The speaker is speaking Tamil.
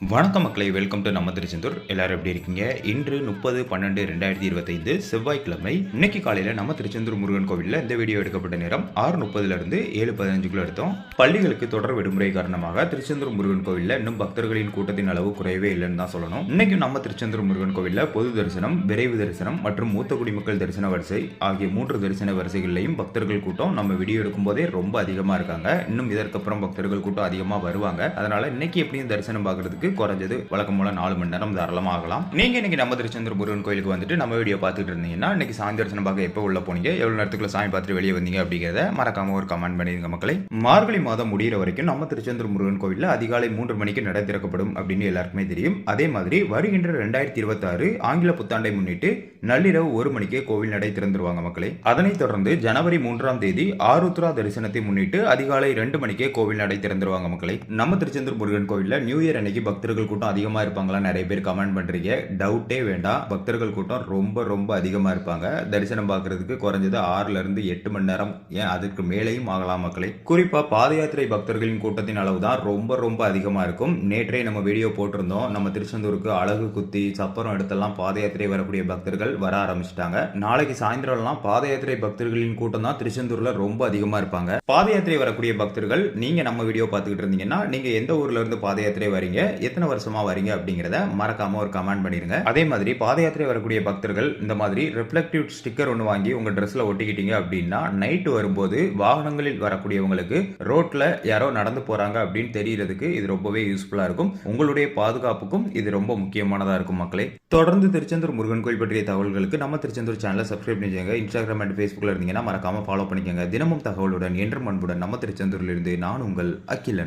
வணக்கம் மக்களை வெல்கம் டு நம்ம திருச்செந்தூர். எல்லாரும் எப்படி இருக்கீங்க? இன்று முப்பது பன்னெண்டு ரெண்டாயிரத்தி இருபத்தைந்து செவ்வாய்க்கிழமை. இன்னைக்கு காலையில் நம்ம திருச்செந்தூர் முருகன் கோவிலில் இந்த வீடியோ எடுக்கப்பட்ட நேரம் ஆறு முப்பதுலேருந்து ஏழு பதினஞ்சுக்குள்ள எடுத்தோம் பள்ளிகளுக்கு தொடர் விடுமுறை காரணமாக திருச்செந்தூர் முருகன் கோவிலில் இன்னும் பக்தர்களின் கூட்டத்தின் அளவு குறையவே இல்லைன்னு தான் சொல்லணும். இன்னைக்கு நம்ம திருச்செந்தூர் முருகன் கோவிலில் பொது தரிசனம் விரைவு தரிசனம் மற்றும் மூத்த குடிமக்கள் தரிசன வரிசை ஆகிய மூன்று தரிசன வரிசைகளிலையும் பக்தர்கள் கூட்டம் நம்ம வீடியோ எடுக்கும்போதே ரொம்ப அதிகமாக இருக்காங்க. இன்னும் இதற்கப்புறம் பக்தர்கள் கூட்டம் அதிகமாக வருவாங்க. அதனால இன்னைக்கு எப்படியும் தரிசனம் பார்க்கறதுக்கு குறைஞ்சது வழக்கம் போல நாலு மணி நேரம் தாராளமாக ஆகலாம். நீங்க இன்னைக்கு நம்ம திருச்செந்தூர் முருகன் கோயிலுக்கு வந்துட்டு நம்ம வீடியோ பார்த்துட்டு இருந்தீங்கன்னா இன்னைக்கு சாமி தரிசனம் பார்க்க எப்போ உள்ள போனீங்க எவ்வளவு நேரத்துக்குள்ள சாமி பார்த்துட்டு வெளியே வந்தீங்க அப்படிங்கிறத மறக்காம ஒரு கமெண்ட் பண்ணிருங்க மக்களை. மார்கழி மாதம் முடிகிற வரைக்கும் நம்ம திருச்செந்தூர் முருகன் கோயிலில் அதிகாலை மூன்று மணிக்கு நடை திறக்கப்படும் அப்படின்னு எல்லாருக்குமே தெரியும். அதே மாதிரி வருகின்ற ரெண்டாயிரத்தி இருபத்தாறு ஆங்கில புத்தாண்டை முன்னிட்டு நள்ளிரவு ஒரு மணிக்கே கோவில் நடை திறந்துருவாங்க மக்களை. அதனைத் தொடர்ந்து ஜனவரி மூன்றாம் தேதி ஆருத்ரா தரிசனத்தை முன்னிட்டு அதிகாலை ரெண்டு மணிக்கே கோவில் நடை திறந்துருவாங்க மக்களை. நம்ம திருச்செந்தூர் முருகன் கோவில்ல நியூ இயர் அன்னைக்கு பக்தர்கள் கூட்டம் அதிகமாக இருப்பாங்களா? நிறைய பேர் கமெண்ட் பண்ணுறீங்க டவுட்டே வேண்டாம். பக்தர்கள் கூட்டம் ரொம்ப ரொம்ப அதிகமாக இருப்பாங்க. தரிசனம் பார்க்கறதுக்கு குறைஞ்சது ஆறுலேருந்து எட்டு மணி நேரம் ஏன் அதுக்கு மேலேயும் ஆகலாம் மக்களை. குறிப்பாக பாத யாத்திரை பக்தர்களின் கூட்டத்தின் அளவு தான் ரொம்ப ரொம்ப அதிகமாக இருக்கும். நேற்றே நம்ம வீடியோ போட்டிருந்தோம். நம்ம திருச்செந்தூருக்கு அழகு குத்தி சப்பரம் எடுத்தெல்லாம் பாத யாத்திரை வரக்கூடிய பக்தர்கள் வர ஆரம்பிச்சிட்டாங்க. நாளைக்கு சாயந்தரம்லாம் பாத யாத்திரை பக்தர்களின் கூட்டம் தான் திருச்செந்தூரில் ரொம்ப அதிகமாக இருப்பாங்க. பாத யாத்திரை வரக்கூடிய பக்தர்கள் நீங்கள் நம்ம வீடியோ பார்த்துக்கிட்டு இருந்தீங்கன்னா நீங்கள் எந்த ஊர்லேருந்து பாத யாத்திரை வரீங்க? எத்தனை வருஷமா வரீங்க அப்படிங்கிறத மறக்காம ஒரு கமெண்ட் பண்ணிருங்க. அதே மாதிரி பாத யாத்திரை வரக்கூடிய பக்தர்கள் இந்த மாதிரி ரிஃப்ளெக்டிவ் ஸ்டிக்கர் ஒன்று வாங்கி உங்க ட்ரெஸ்ல ஒட்டிக்கிட்டீங்க அப்படின்னா நைட்டு வரும்போது வாகனங்களில் வரக்கூடியவங்களுக்கு ரோட்ல யாரோ நடந்து போறாங்க அப்படின்னு தெரியறதுக்கு இது ரொம்பவே யூஸ்ஃபுல்லா இருக்கும். உங்களுடைய பாதுகாப்புக்கும் இது ரொம்ப முக்கியமானதா இருக்கும் மக்களே. தொடர்ந்து திருச்செந்தூர் முருகன் கோயில் பற்றிய தகவல்களுக்கு நம்ம திருச்செந்தூர் சேனலை சப்ஸ்கிரைப் பண்ணிக்கோங்க. இன்ஸ்டாகிராம் அண்ட் ஃபேஸ்புக்கில் இருந்தீங்கன்னா மறக்காம ஃபாலோ பண்ணிக்கோங்க. தினமும் தகவலுடன் என்றும் அன்புடன் நம்ம திருச்செந்தூரிலிருந்து நான் உங்கள் அகிலன்.